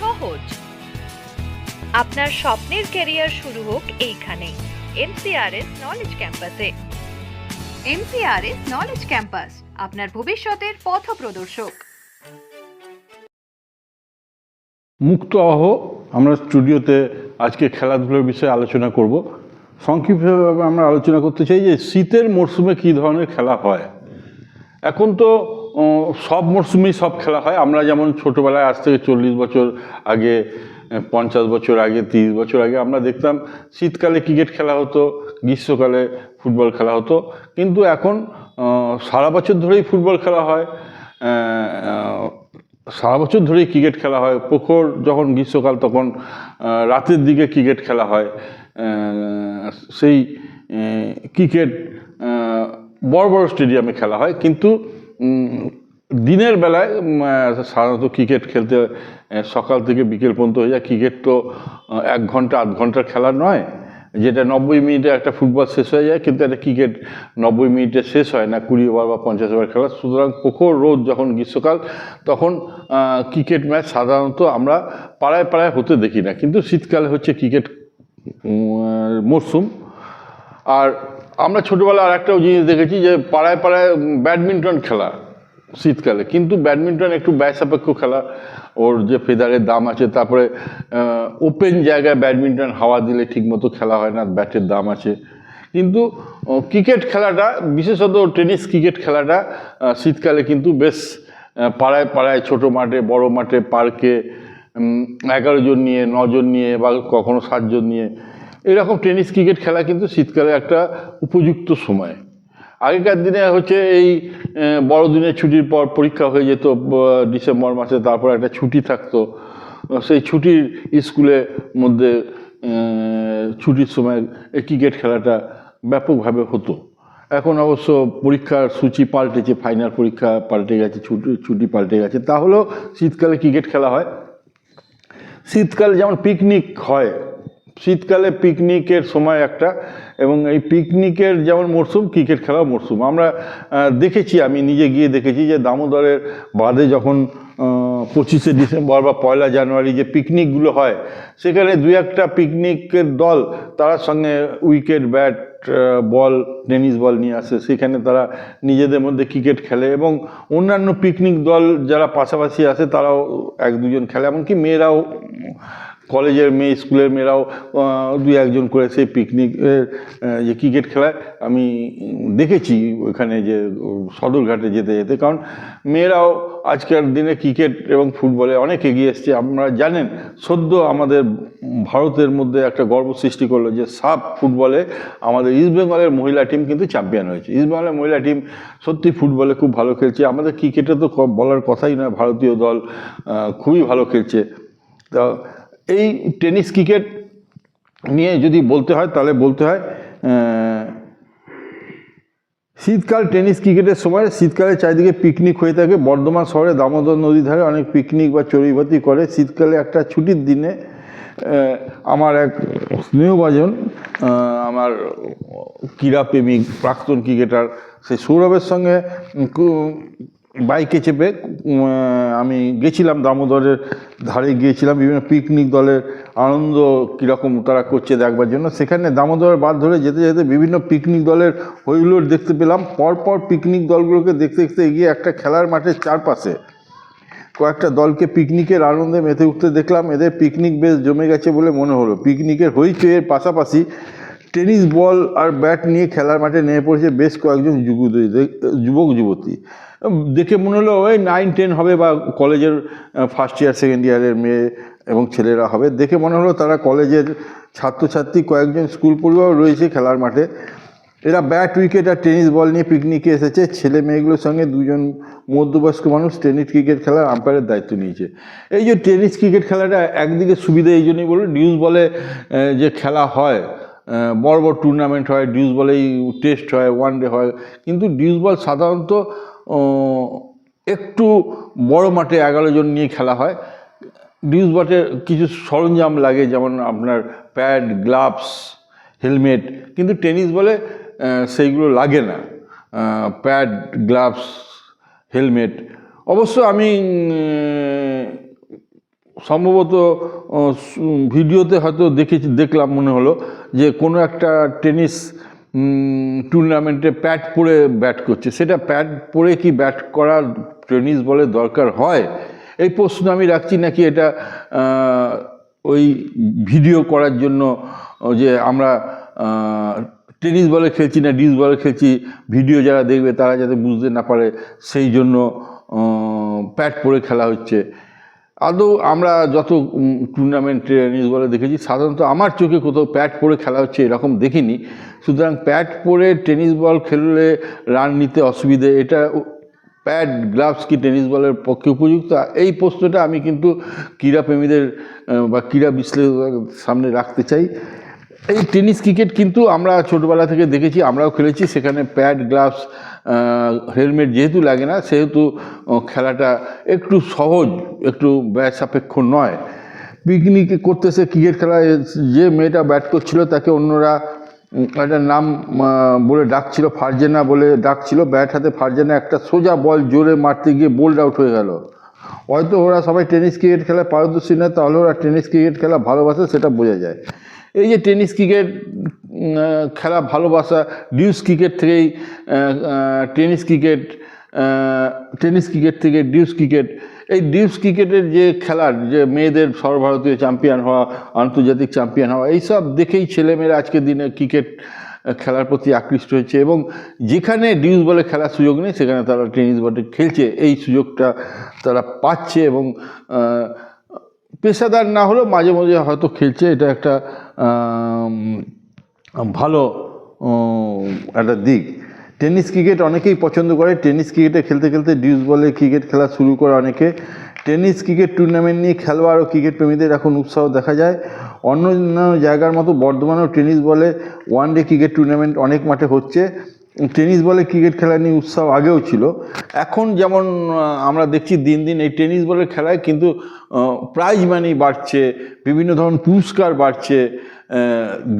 সহজ। আপনার স্বপ্নের ক্যারিয়ার শুরু হোক এইখানে। এমসিআরএস নলেজ ক্যাম্পাসে এমসিআরএস নলেজ ক্যাম্পাস আপনার ভবিষ্যতের পথ প্রদর্শক। মুক্ত আহ আমরা স্টুডিওতে আজকে খেলাধুলার বিষয়ে আলোচনা করব। সংক্ষিপ্তভাবে আমরা আলোচনা করতে চাই যে শীতের মরশুমে কী ধরনের খেলা হয়। এখন তো সব মরশুমেই সব খেলা হয়। আমরা যেমন ছোটোবেলায় আজ থেকে চল্লিশ বছর আগে পঞ্চাশ বছর আগে, তিরিশ বছর আগে আমরা দেখতাম শীতকালে ক্রিকেট খেলা হতো, গ্রীষ্মকালে ফুটবল খেলা হতো। কিন্তু এখন সারা বছর ধরেই ফুটবল খেলা হয়। সারা বছর ধরেই ক্রিকেট খেলা হয়। প্রখর যখন গ্রীষ্মকাল, তখন রাতের দিকে ক্রিকেট খেলা হয়। সেই ক্রিকেট বড় বড় স্টেডিয়ামে খেলা হয়। কিন্তু দিনের বেলায় সাধারণত ক্রিকেট খেলতে সকাল থেকে বিকেল পর্যন্ত হয়ে যায়। ক্রিকেট তো এক ঘণ্টা, আধ ঘণ্টার খেলা নয়। যেটা নব্বই মিনিটে একটা ফুটবল শেষ হয়ে যায়, কিন্তু একটা ক্রিকেট নব্বই মিনিটে শেষ হয় না, কুড়ি ওভার বা পঞ্চাশ ওভার খেলা। সুতরাং প্রখর রোদ যখন গ্রীষ্মকাল, তখন ক্রিকেট ম্যাচ সাধারণত আমরা পাড়ায় পাড়ায় হতে দেখি না। কিন্তু শীতকালে হচ্ছে ক্রিকেট মরশুম আর আমরা ছোটোবেলায় আর একটাও জিনিস দেখেছি যে পাড়ায় পাড়ায় ব্যাডমিন্টন খেলা শীতকালে। কিন্তু ব্যাডমিন্টন একটু ব্যয় সাপেক্ষ খেলা। ওর যে ফেদারের দাম আছে, তারপরে ওপেন জায়গায় ব্যাডমিন্টন হাওয়া দিলে ঠিকমতো খেলা হয় না, ব্যাটের দাম আছে। কিন্তু ক্রিকেট খেলাটা, বিশেষত টেনিস ক্রিকেট খেলাটা শীতকালে কিন্তু বেশ পাড়ায় পাড়ায়, ছোট মাঠে, বড় মাঠে, পার্কে এগারো জন নিয়ে, নজন নিয়ে বা কখনো সাতজন নিয়ে এরকম টেনিস ক্রিকেট খেলা কিন্তু শীতকালে একটা উপযুক্ত সময়। আগেকার দিনে হচ্ছে এই বড়দিনের ছুটির পর পরীক্ষা হয়ে যেত ডিসেম্বর মাসে তারপর একটা ছুটি থাকতো। সেই ছুটির স্কুলের মধ্যে ছুটির সময় এই ক্রিকেট খেলাটা ব্যাপকভাবে হতো। এখন অবশ্য পরীক্ষার সূচি পাল্টেছে, ফাইনাল পরীক্ষা পাল্টে গেছে, ছুটি ছুটি পাল্টে গেছে। তাহলেও শীতকালে ক্রিকেট খেলা হয়। শীতকালে যেমন পিকনিক হয় শীতকালে পিকনিকের সময় একটা, এবং এই পিকনিকের যেমন মরশুম ক্রিকেট খেলার মরশুম আমরা দেখেছি, আমি নিজে গিয়ে দেখেছি যে দামোদরের বাদে যখন পঁচিশে ডিসেম্বর বা পয়লা জানুয়ারি যে পিকনিকগুলো হয়, সেখানে দু একটা পিকনিকের দল তার সঙ্গে wicket bat ball tennis ball নিয়ে আসে। সেখানে তারা নিজেদের মধ্যে ক্রিকেট খেলে এবং অন্যান্য পিকনিক দল যারা পাশাপাশি আসে, তারাও এক দুজন খেলে। এমনকি মেয়েরাও কলেজের মেয়ে, স্কুলের মেয়েরাও দুই একজন করে সেই পিকনিক যে ক্রিকেট খেলায় আমি দেখেছি ওখানে যে সদরঘাটে যেতে যেতে। কারণ মেয়েরাও আজকের দিনে ক্রিকেট এবং ফুটবলে অনেক এগিয়ে এসছে। আপনারা জানেন, সদ্য আমাদের ভারতের মধ্যে একটা গর্ব সৃষ্টি করল যে সাব ফুটবলে আমাদের ইস্টবেঙ্গলের মহিলা টিম কিন্তু চ্যাম্পিয়ন হয়েছে। ইস্টবেঙ্গলের মহিলা টিম সত্যি ফুটবলে খুব ভালো খেলছে। আমাদের ক্রিকেটে তো বলার কথাই নয়, ভারতীয় দল খুবই ভালো খেলছে। তা এই টেনিস ক্রিকেট নিয়ে যদি বলতে হয়, তাহলে বলতে হয় শীতকাল টেনিস ক্রিকেটের সময় শীতকালে চারিদিকে পিকনিক হয়ে থাকে। বর্ধমান শহরে দামোদর নদীর ধারে অনেক পিকনিক বা চড়ুইভাতি করে। শীতকালে একটা ছুটির দিনে আমার এক স্নেহভাজন আমার ক্রীড়াপ্রেমিক, প্রাক্তন ক্রিকেটার, সেই সৌরভের সঙ্গে বাইকে চেপে আমি গেছিলাম দামোদরের ধারে, গিয়েছিলাম বিভিন্ন পিকনিক দলের আনন্দ কীরকম তারা করছে দেখবার জন্য। সেখানে দামোদরের বাদ ধরে যেতে যেতে বিভিন্ন পিকনিক দলের হইহুল্লোড় দেখতে পেলাম। পরপর পিকনিক দলগুলোকে দেখতে দেখতে এগিয়ে একটা খেলার মাঠের চারপাশে কয়েকটা দলকে পিকনিকের আনন্দে মেতে উঠতে দেখলাম। এদের পিকনিক বেশ জমে গেছে বলে মনে হলো। পিকনিকের হইচইয়ের পাশাপাশি টেনিস বল আর ব্যাট নিয়ে খেলার মাঠে নেমে পড়েছে বেশ কয়েকজন যুবক, যুবতী। দেখে মনে হলো, ওই নাইন টেন হবে বা কলেজের ফার্স্ট ইয়ার সেকেন্ড ইয়ারের মেয়ে এবং ছেলেরা হবে। দেখে মনে হলো তারা কলেজের ছাত্রছাত্রী কয়েকজন স্কুল পড়ুয়াও রয়েছে খেলার মাঠে। এরা ব্যাট উইকেট আর টেনিস বল নিয়ে পিকনিকে এসেছে। ছেলে মেয়েগুলোর সঙ্গে দুজন মধ্যবয়স্ক মানুষ টেনিস ক্রিকেট খেলার আম্পায়ারের দায়িত্ব নিয়েছে। এই যে টেনিস ক্রিকেট খেলাটা একদিকে সুবিধা এই জন্যই বলুন ডিউজ বলে যে খেলা হয় বড় বড় টুর্নামেন্ট হয় ডিউজ বলেই টেস্ট হয় ওয়ান ডে হয়। কিন্তু ডিউজ বল সাধারণত একটু বড় মাঠে এগারো জন নিয়ে খেলা হয়। ডিউজ বটে কিছু সরঞ্জাম লাগে, যেমন আপনার প্যাড গ্লাভস হেলমেট কিন্তু টেনিস বলে সেইগুলো লাগে না। প্যাড গ্লাভস হেলমেট অবশ্য আমি সম্ভবত ভিডিওতে হয়তো দেখেছি, দেখলাম মনে হলো যে কোনো একটা টেনিস টুর্নামেন্টে প্যাড পরে ব্যাট করছে। সেটা প্যাড পরে কি ব্যাট করার টেনিস বলে দরকার হয়? এই প্রশ্ন আমি রাখছি নাকি এটা ওই ভিডিও করার জন্য যে আমরা টেনিস বলে খেলছি না ডিস বলে খেলছি ভিডিও যারা দেখবে তারা যাতে বুঝতে না পারে, সেই জন্য প্যাড পরে খেলা হচ্ছে। আদৌ আমরা যত টুর্নামেন্ট বলে দেখেছি, সাধারণত আমার চোখে কোথাও প্যাড পরে খেলা হচ্ছে এরকম দেখিনি। সুতরাং প্যাড পরে টেনিস বল খেললে রান নিতে অসুবিধে, এটা প্যাড গ্লাভস কি টেনিস বলের পক্ষে উপযুক্ত? এই প্রশ্নটা আমি কিন্তু ক্রীড়াপ্রেমীদের বা ক্রীড়া বিশ্লেষকদের সামনে রাখতে চাই। এই টেনিস ক্রিকেট কিন্তু আমরা ছোটবেলা থেকে দেখেছি, আমরাও খেলেছি, সেখানে প্যাড গ্লাভস হেলমেট যেহেতু লাগে না, সেহেতু খেলাটা একটু সহজ, একটু ব্যয় সাপেক্ষ নয়। পিকনিকে করতেছে ক্রিকেট খেলায় যে মেয়েটা ব্যাট করছিল, তাকে অন্যরা একটা নাম বলে ডাকছিল, ফারজেনা বলে ডাকছিল ব্যাট হাতে ফারজেনা একটা সোজা বল জোরে মারতে গিয়ে বোল্ড আউট হয়ে গেল। হয়তো ওরা সবাই টেনিস ক্রিকেট খেলায় পারদর্শী না, তাহলে ওরা টেনিস ক্রিকেট খেলা ভালোবাসে, সেটা বোঝা যায়। এই যে টেনিস ক্রিকেট খেলা ভালোবাসা ডিউস ক্রিকেট থেকেই টেনিস ক্রিকেট টেনিস ক্রিকেট থেকে ডিউস ক্রিকেট এই ডিউস ক্রিকেটের যে খেলার যে মেয়েদের সর্বভারতীয় চ্যাম্পিয়ন হওয়া, আন্তর্জাতিক চ্যাম্পিয়ন হওয়া, এইসব দেখেই ছেলেমেয়েরা আজকের দিনে ক্রিকেট খেলার প্রতি আকৃষ্ট হয়েছে এবং যেখানে ডিউস বলে খেলার সুযোগ নেই, সেখানে তারা টেনিস বলে খেলছে। এই সুযোগটা তারা পাচ্ছে এবং পেশাদার না হলেও মাঝে মাঝে হয়তো খেলছে। এটা একটা ভালো একটা দিক। টেনিস ক্রিকেট অনেকেই পছন্দ করে। টেনিস ক্রিকেটে খেলতে খেলতে ডিউস বলে ক্রিকেট খেলা শুরু করে অনেকে। টেনিস ক্রিকেট টুর্নামেন্ট নিয়ে খেলোয়াড় ও ক্রিকেট প্রেমীদের এখন উৎসাহ দেখা যায়। অন্য জায়গার মতো বর্ধমানেও টেনিস বলে ওয়ান ডে ক্রিকেট টুর্নামেন্ট অনেক মাঠে হচ্ছে। টেনিস বলে ক্রিকেট খেলা নিয়ে উৎসাহ আগেও ছিল। এখন যেমন আমরা দেখছি দিন দিন এই টেনিস বলের খেলায় কিন্তু প্রাইজ মানি বাড়ছে। বিভিন্ন ধরনের পুরস্কার বাড়ছে।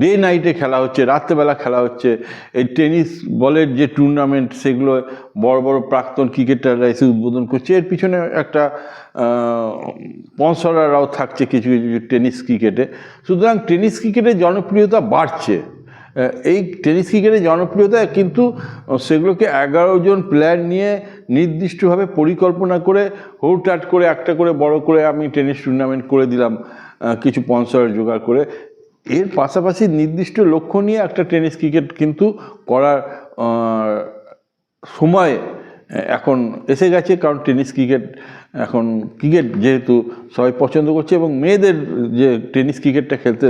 ডে নাইটে খেলা হচ্ছে, রাত্রেবেলা খেলা হচ্ছে। এই টেনিস বলের যে টুর্নামেন্ট সেগুলো বড় বড় প্রাক্তন ক্রিকেটাররা এসে উদ্বোধন করছে। এর পিছনে একটা স্পন্সরাররাও থাকছে কিছু কিছু টেনিস ক্রিকেটে। সুতরাং টেনিস ক্রিকেটের জনপ্রিয়তা বাড়ছে। এই টেনিস ক্রিকেটের জনপ্রিয়তা কিন্তু সেগুলোকে এগারো জন প্লেয়ার নিয়ে নির্দিষ্টভাবে পরিকল্পনা করে, হুটহাট করে একটা করে বড় করে আমি টেনিস টুর্নামেন্ট করে দিলাম কিছু স্পন্সর জোগাড় করে। এর পাশাপাশি নির্দিষ্ট লক্ষ্য নিয়ে একটা টেনিস ক্রিকেট কিন্তু করার সময় এখন এসে গেছে। কারণ টেনিস ক্রিকেট এখন ক্রিকেট যেহেতু সবাই পছন্দ করছে এবং মেয়েদের যে টেনিস ক্রিকেটটা খেলতে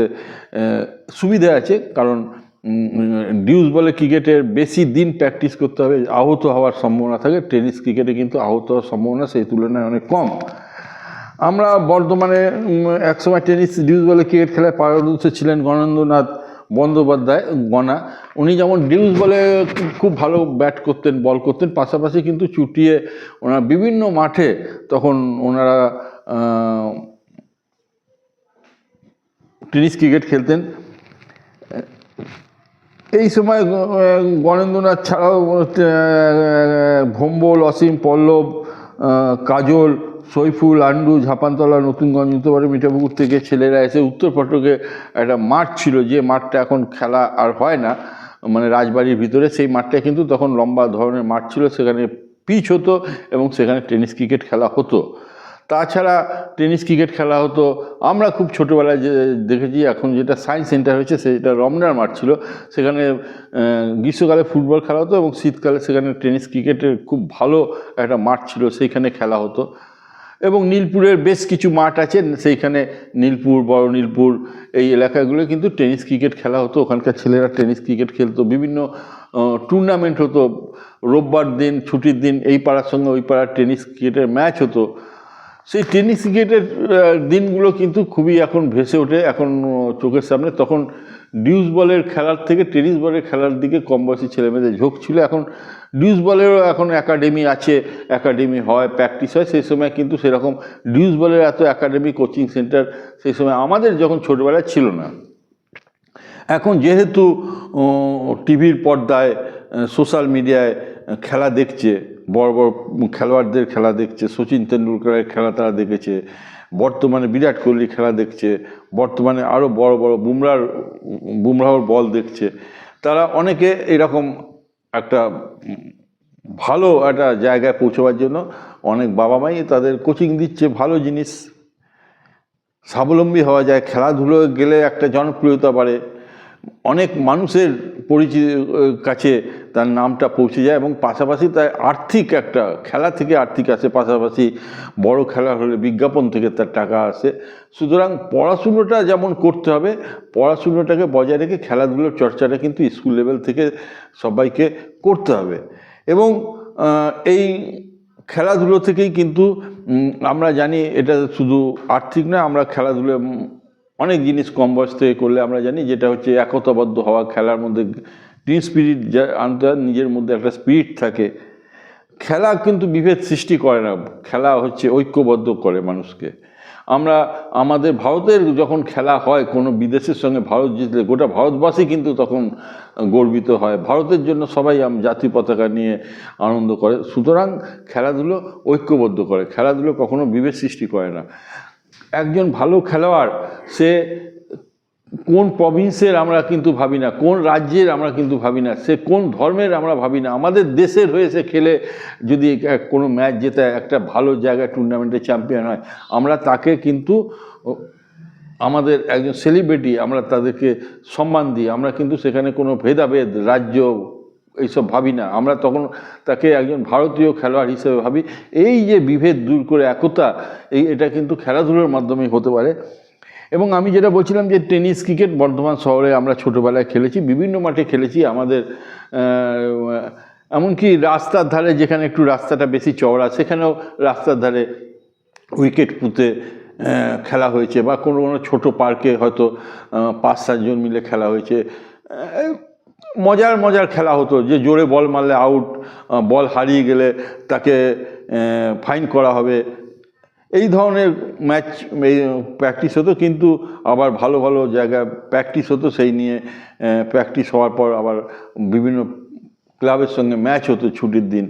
সুবিধা আছে। কারণ ডিউজ বলে ক্রিকেটের বেশি দিন প্র্যাকটিস করতে হবে। আহত হওয়ার সম্ভাবনা থাকে। টেনিস ক্রিকেটে কিন্তু আহত হওয়ার সম্ভাবনা সেই তুলনায় অনেক কম। আমরা বর্ধমানে একসময় টেনিস ডিউজ বলে ক্রিকেট খেলায় পারদর্শী ছিলেন গণেন্দ্রনাথ বন্দ্যোপাধ্যায়, গণা। উনি যেমন ডিউজ বলে খুব- ভালো ব্যাট করতেন, বল করতেন, পাশাপাশি কিন্তু চুটিয়ে ওনারা বিভিন্ন মাঠে তখন ওনারা টেনিস ক্রিকেট খেলতেন। এই সময় গণেন্দ্রনাথ ছাড়াও ভম্বল, অসীম পল্লব কাজল সৈফুল, আন্ডু, ঝাপানতলা, নতুনগঞ্জ, উত্তরপাড়া মিঠাপুকুর থেকে ছেলেরা এসে উত্তর ফটকে একটা মাঠ ছিল। যে মাঠটা এখন খেলা আর হয় না মানে রাজবাড়ির ভিতরে, সেই মাঠটা কিন্তু তখন লম্বা ধরনের মাঠ ছিল। সেখানে পিচ হতো এবং সেখানে টেনিস ক্রিকেট খেলা হতো। তাছাড়া টেনিস ক্রিকেট খেলা হতো। আমরা খুব ছোটোবেলায় যে দেখেছি, এখন যেটা সায়েন্স সেন্টার হয়েছে, সেটা রমনার মাঠ ছিল। সেখানে গ্রীষ্মকালে ফুটবল খেলা হতো এবং শীতকালে সেখানে টেনিস ক্রিকেটের খুব ভালো একটা মাঠ ছিল। সেইখানে খেলা হতো। এবং নীলপুরের বেশ কিছু মাঠ আছে, সেইখানে নীলপুর, বড় নীলপুর, এই এলাকাগুলো কিন্তু টেনিস ক্রিকেট খেলা হতো। ওখানকার ছেলেরা টেনিস ক্রিকেট খেলতো। বিভিন্ন টুর্নামেন্ট হতো। রোববার দিন, ছুটির দিন এই পাড়ার সঙ্গে ওই পাড়ার টেনিস ক্রিকেটের ম্যাচ হতো। সেই টেনিস ক্রিকেটের দিনগুলো কিন্তু খুবই এখন ভেসে ওঠে। এখন চোখের সামনে। তখন ডিউস বলের খেলার থেকে, টেনিস বলের খেলার দিকে কম বয়সী ছেলেমেয়েদের ঝোঁক ছিল। এখন ডিউস বলেরও এখন একাডেমি আছে একাডেমি হয় প্র্যাকটিস হয়, সেই সময় কিন্তু সেরকম ডিউস বলের এত একাডেমি কোচিং সেন্টার সেই সময় আমাদের যখন ছোটোবেলায় ছিল না। এখন যেহেতু টিভির পর্দায় সোশ্যাল মিডিয়ায় খেলা দেখছে, বড় বড় খেলোয়াড়দের খেলা দেখছে, সচিন তেন্ডুলকরের খেলা তারা দেখেছে, বর্তমানে বিরাট কোহলি খেলা দেখছে, বর্তমানে আরও বড় বড় বুমরার বুমরাহর বল দেখছে, তারা অনেকে এরকম একটা ভালো একটা জায়গায় পৌঁছবার জন্য অনেক বাবা মাই তাদের কোচিং দিচ্ছে, ভালো জিনিস। স্বাবলম্বী হওয়া যায়, খেলাধুলো গেলে একটা জনপ্রিয়তা বাড়ে। অনেক মানুষের পরিচিত কাছে তার নামটা পৌঁছে যায় এবং পাশাপাশি তার আর্থিক একটা খেলা থেকে আর্থিক আসে, পাশাপাশি বড় খেলা হলে বিজ্ঞাপন থেকে তার টাকা আসে। সুতরাং পড়াশুনোটা যেমন করতে হবে, পড়াশুনোটাকে বজায় রেখে খেলাধুলোর চর্চাটা কিন্তু স্কুল লেভেল থেকে সবাইকে করতে হবে। এবং এই খেলাধুলো থেকেই কিন্তু আমরা জানি এটা শুধু আর্থিক না আমরা খেলাধুলো অনেক জিনিস কম বয়স থেকে করলে আমরা জানি যেটা হচ্ছে একতাবদ্ধ হওয়া, খেলার মধ্যে টিম স্পিরিট যা আনতে নিজের মধ্যে একটা স্পিরিট থাকে। খেলা কিন্তু বিভেদ সৃষ্টি করে না, খেলা হচ্ছে ঐক্যবদ্ধ করে মানুষকে। আমরা, আমাদের ভারতের যখন খেলা হয়, কোনো বিদেশের সঙ্গে ভারত জিতলে, গোটা ভারতবাসী কিন্তু তখন গর্বিত হয়। ভারতের জন্য সবাই জাতীয় পতাকা নিয়ে আনন্দ করে। সুতরাং খেলাধুলো ঐক্যবদ্ধ করে, খেলাধুলো কখনো বিভেদ সৃষ্টি করে না। একজন ভালো খেলোয়াড়, সে কোন প্রভিন্সের আমরা কিন্তু ভাবি না, কোন রাজ্যের আমরা কিন্তু ভাবি না, সে কোন ধর্মের আমরা ভাবি না। আমাদের দেশের হয়ে সে খেলে যদি কোনো ম্যাচ জেতে একটা ভালো জায়গায় টুর্নামেন্টে চ্যাম্পিয়ন হয়, আমরা তাকে কিন্তু, আমাদের একজন সেলিব্রিটি আমরা তাদেরকে সম্মান দিই। আমরা কিন্তু সেখানে কোনো ভেদাভেদ, রাজ্য এইসব ভাবি না। আমরা তখন তাকে একজন ভারতীয় খেলোয়াড় হিসেবে ভাবি। এই যে বিভেদ দূর করে একতা, এই এটা কিন্তু খেলাধুলোর মাধ্যমে হতে পারে। এবং আমি যেটা বলছিলাম যে টেনিস ক্রিকেট বর্ধমান শহরে আমরা ছোটোবেলায় খেলেছি, বিভিন্ন মাঠে খেলেছি আমাদের এমনকি রাস্তার ধারে যেখানে একটু রাস্তাটা বেশি চওড়া, সেখানেও রাস্তার ধারে উইকেট পুঁতে খেলা হয়েছে বা কোনো কোনো ছোটো পার্কে হয়তো পাঁচ সাতজন মিলে খেলা হয়েছে। মজার মজার খেলা হতো যে জোরে বল মারলে আউট বল হারিয়ে গেলে তাকে ফাইন করা হবে। এই ধরনের ম্যাচ এই প্র্যাকটিস হতো, কিন্তু আবার ভালো ভালো জায়গায় প্র্যাকটিস হতো সেই নিয়ে প্র্যাকটিস হওয়ার পর আবার বিভিন্ন ক্লাবের সঙ্গে ম্যাচ হতো ছুটির দিন।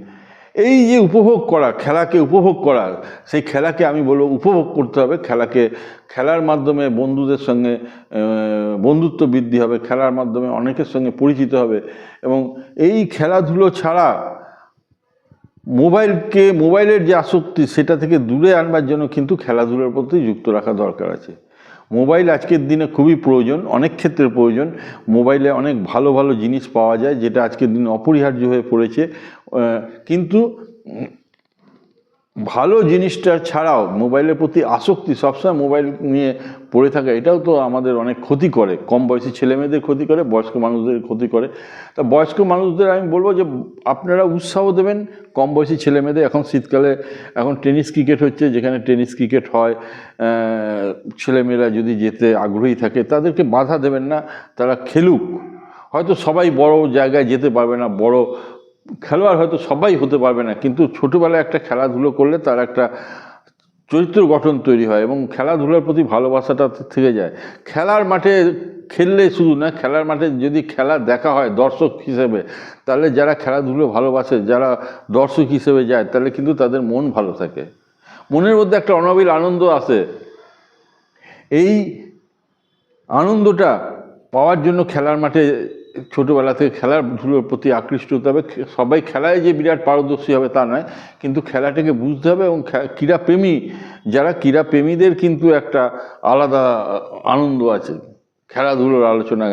এই যে উপভোগ করা, খেলাকে উপভোগ করা, সেই খেলাকে আমি বলব উপভোগ করতে হবে। খেলাকে, খেলার মাধ্যমে বন্ধুদের সঙ্গে বন্ধুত্ব বৃদ্ধি হবে, খেলার মাধ্যমে অনেকের সঙ্গে পরিচিত হবে এবং এই খেলাধুলো ছাড়া মোবাইলকে, মোবাইলের যে আসক্তি, সেটা থেকে দূরে আনবার জন্য কিন্তু খেলাধুলোর প্রতি যুক্ত রাখা দরকার আছে। মোবাইল আজকের দিনে খুবই প্রয়োজন, অনেক ক্ষেত্রে প্রয়োজন। মোবাইলে অনেক ভালো ভালো জিনিস পাওয়া যায়, যেটা আজকের দিনে অপরিহার্য হয়ে পড়েছে। কিন্তু ভালো জিনিসটা ছাড়াও মোবাইলের প্রতি আসক্তি সবসময় মোবাইল নিয়ে পড়ে থাকা, এটাও তো আমাদের অনেক ক্ষতি করে। কম বয়সী ছেলেমেয়েদের ক্ষতি করে, বয়স্ক মানুষদের ক্ষতি করে। তা বয়স্ক মানুষদের আমি বলব যে, আপনারা উৎসাহ দেবেন। কম বয়সী ছেলেমেয়েদের এখন শীতকালে এখন টেনিস ক্রিকেট হচ্ছে, যেখানে টেনিস ক্রিকেট হয় ছেলেমেয়েরা যদি যেতে আগ্রহী থাকে, তাদেরকে বাধা দেবেন না, তারা খেলুক। হয়তো সবাই বড় জায়গায় যেতে পারবে না, বড় খেলোয়াড় হয়তো সবাই হতে পারবে না, কিন্তু ছোটোবেলায় একটা খেলাধুলো করলে তার একটা চরিত্র গঠন তৈরি হয় এবং খেলাধুলার প্রতি ভালোবাসাটা থেকে যায়। খেলার মাঠে খেললে শুধু না, খেলার মাঠে যদি খেলা দেখা হয় দর্শক হিসেবে, তাহলে যারা খেলাধুলো ভালোবাসে, যারা দর্শক হিসেবে যায়, তাহলে কিন্তু তাদের মন ভালো থাকে। মনের মধ্যে একটা অনাবিল আনন্দ আসে। এই আনন্দটা পাওয়ার জন্য খেলার মাঠে ছোটোবেলা থেকে খেলার ধুলোর প্রতি আকৃষ্ট হতে হবে। সবাই খেলায় যে বিরাট পারদর্শী হবে তা নয়, কিন্তু খেলাটাকে বুঝতে হবে এবং ক্রীড়াপ্রেমী, যারা ক্রীড়াপ্রেমীদের কিন্তু একটা আলাদা আনন্দ আছে, খেলাধুলোর আলোচনা।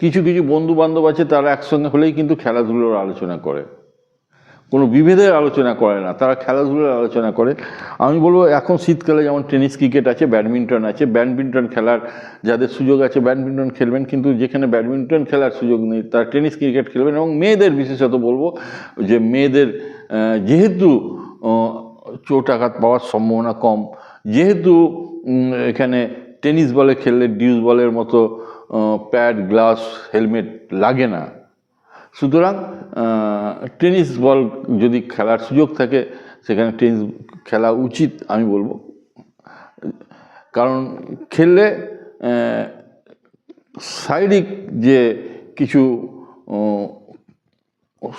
কিছু কিছু বন্ধু বান্ধব আছে, তারা একসঙ্গে হলেই কিন্তু খেলাধুলোর আলোচনা করে। কোনো বিভেদের আলোচনা করে না, তারা খেলাধুলার আলোচনা করে। আমি বলব, এখন শীতকালে যেমন টেনিস, ক্রিকেট আছে, ব্যাডমিন্টন আছে, ব্যাডমিন্টন খেলার যাদের সুযোগ আছে ব্যাডমিন্টন খেলবেন, কিন্তু যেখানে ব্যাডমিন্টন খেলার সুযোগ নেই, তারা টেনিস, ক্রিকেট খেলবেন এবং মেয়েদের বিশেষত বলব যে মেয়েদের যেহেতু চোট আঘাত পাওয়ার সম্ভাবনা কম, যেহেতু এখানে টেনিস বলে খেললে ডিউস বলের মতো প্যাড গ্লাস হেলমেট লাগে না। সুতরাং টেনিস বল যদি খেলার সুযোগ থাকে, সেখানে টেনিস খেলা উচিত আমি বলব। কারণ খেললে শারীরিক যে কিছু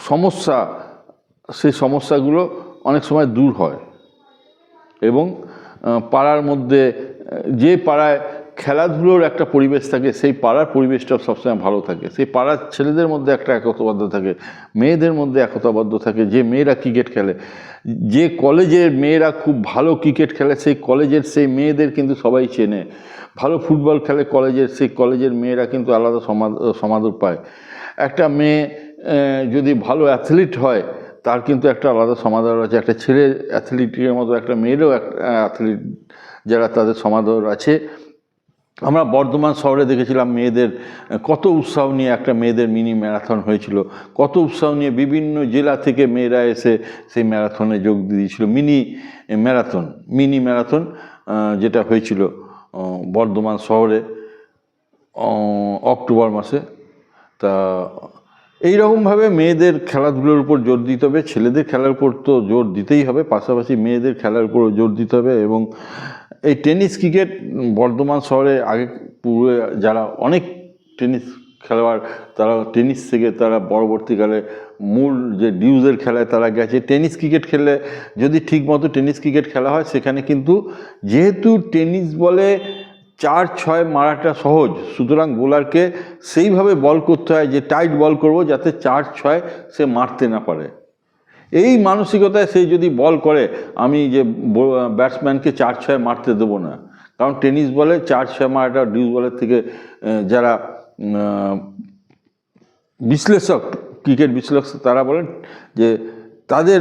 সমস্যা, সেই সমস্যাগুলো অনেক সময় দূর হয়। এবং পাড়ার মধ্যে, যে পাড়ায় খেলাধুলোর একটা পরিবেশ থাকে, সেই পাড়ার পরিবেশটা সবসময় ভালো থাকে। সেই পাড়ার ছেলেদের মধ্যে একটা একতাবদ্ধ থাকে, মেয়েদের মধ্যে একতাবদ্ধ থাকে, যে মেয়েরা ক্রিকেট খেলে। যে কলেজের মেয়েরা খুব ভালো ক্রিকেট খেলে, সেই কলেজের সেই মেয়েদের কিন্তু সবাই চেনে। ভালো ফুটবল খেলে কলেজের, সেই কলেজের মেয়েরা কিন্তু আলাদা সমাদ- সমাদর পায়। একটা মেয়ে যদি ভালো অ্যাথলিট হয়, তার কিন্তু একটা আলাদা সমাদর আছে। একটা ছেলে অ্যাথলিটের মতো একটা মেয়েরও একটা অ্যাথলিট, যারা তাদের সমাদর আছে। আমরা বর্ধমান শহরে দেখেছিলাম মেয়েদের, কত উৎসাহ নিয়ে একটা মেয়েদের মিনি ম্যারাথন হয়েছিল। কত উৎসাহ নিয়ে বিভিন্ন জেলা থেকে মেয়েরা এসে সেই ম্যারাথনে যোগ দিয়েছিল। মিনি ম্যারাথন মিনি ম্যারাথন যেটা হয়েছিল বর্ধমান শহরে অক্টোবর মাসে। তা এই রকমভাবে মেয়েদের খেলাধুলোর উপর জোর দিতে হবে। ছেলেদের খেলার উপর তো জোর দিতেই হবে। পাশাপাশি মেয়েদের খেলার উপর জোর দিতে হবে এবং এই টেনিস ক্রিকেট বর্ধমান শহরে আগে পূর্বে যারা অনেক টেনিস খেলোয়াড়, তারা টেনিস থেকে তারা পরবর্তীকালে মূল যে ডিউজের খেলায় তারা গেছে। টেনিস ক্রিকেট খেললে যদি ঠিকমতো টেনিস ক্রিকেট খেলা হয়, সেখানে কিন্তু যেহেতু টেনিস বলে চার ছয় মারাটা সহজ, সুতরাং বোলারকে সেইভাবে বল করতে হয় যে টাইট বল করব যাতে চার ছয় সে মারতে না পারে। এই মানসিকতায় সে যদি বল করে, আমি যে ব্যাটসম্যানকে চার ছয় মারতে দেবো না। কারণ টেনিস বলে চার ছয় মারাটা ডিউস বলের থেকে যারা বিশ্লেষক, ক্রিকেট বিশ্লেষক তারা বলেন যে তাদের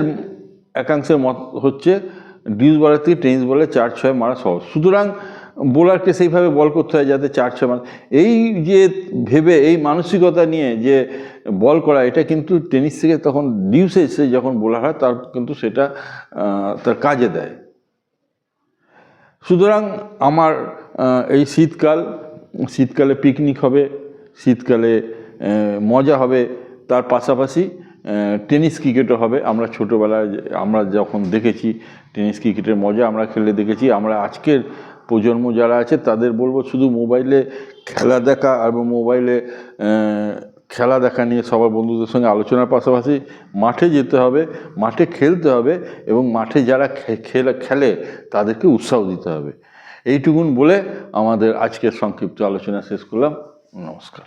একাংশের মত হচ্ছে ডিউস বলের থেকে টেনিস বলে চার ছয় মারা সহজ। সুতরাং বোলারকে সেইভাবে বল করতে হয় যাতে চার ছয় এই যে ভেবে, এই মানসিকতা নিয়ে যে বল করা, এটা কিন্তু টেনিস থেকে তখন ডিউসে এসে যখন বোলার হয়, তার কিন্তু সেটা তার কাজে দেয়। সুতরাং আমার এই শীতকাল, শীতকালে পিকনিক হবে, শীতকালে মজা হবে। তার পাশাপাশি টেনিস ক্রিকেটও হবে। আমরা ছোটোবেলায় আমরা যখন দেখেছি টেনিস ক্রিকেটের মজা, আমরা খেলে দেখেছি। আমরা আজকের প্রজন্ম যারা আছে, তাদের বলব শুধু মোবাইলে খেলা দেখা এবং মোবাইলে খেলা দেখা নিয়ে সবার বন্ধুদের সঙ্গে আলোচনার পাশাপাশি মাঠে যেতে হবে, মাঠে খেলতে হবে এবং মাঠে যারা খেলে খেলে তাদেরকে উৎসাহ দিতে হবে। এইটুকুন বলে আমাদের আজকের সংক্ষিপ্ত আলোচনা শেষ করলাম। নমস্কার।